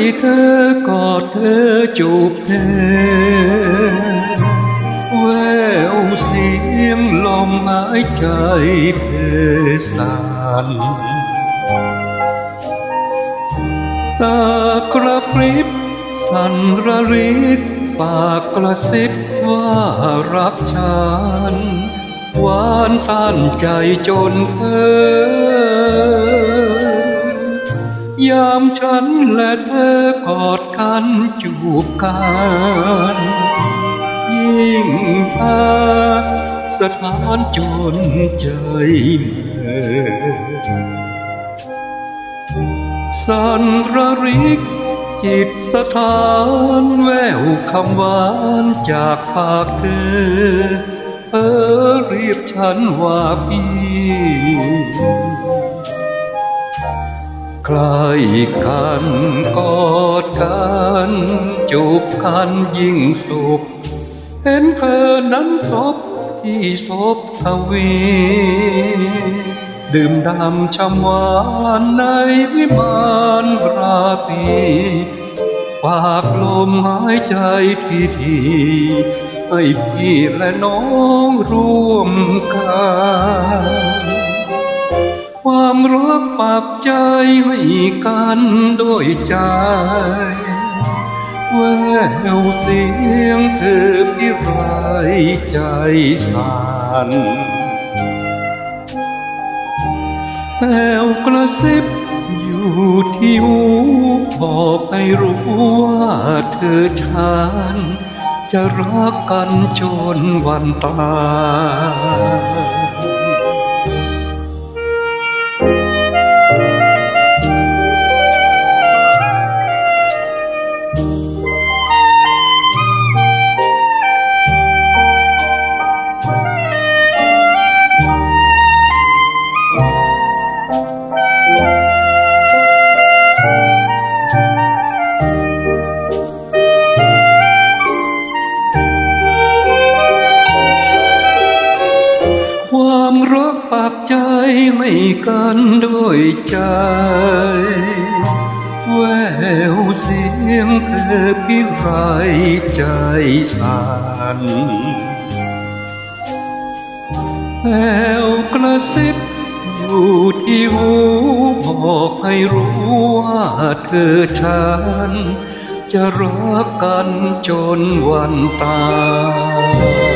ยเธอกอดเธอจูบเธอ แววเสียงลมหายใจเพสานตากระพริบสั่นระริกปากกระซิบว่ารักฉันหวานสั่นใจจนเพ้อ ยามฉันและเธอกอดกันจูบกันยิ่งพาสถานจนใจเมื่อสันระริก จิตสถานแววคำหวานจากปากเธอ เออเรียกฉันว่าพี่ ใครกันกอดกันจูบกันยิ่งสุข เห็นเธอนั้นศพที่ศพทวี ดื่มดำชำหวานในวิมานราตรีฝากลมหายใจทีทีให้พี่และน้องร่วมกัน ความรักปากใจให้กันโดยใจ แววเสียงเธอพี่ไรใจสั่นแววกระซิบอยู่ที่หูบอกให้รู้ว่าเธอฉันจะรักกันจนวันตาย ความรักปากใจไม่กันด้วยใจ แววเสียงเธอพี่ไรใจสั่นแววกระซิบอยู่ที่หูบอกให้รู้ว่าเธอฉัน จะรักกันจนวันตาย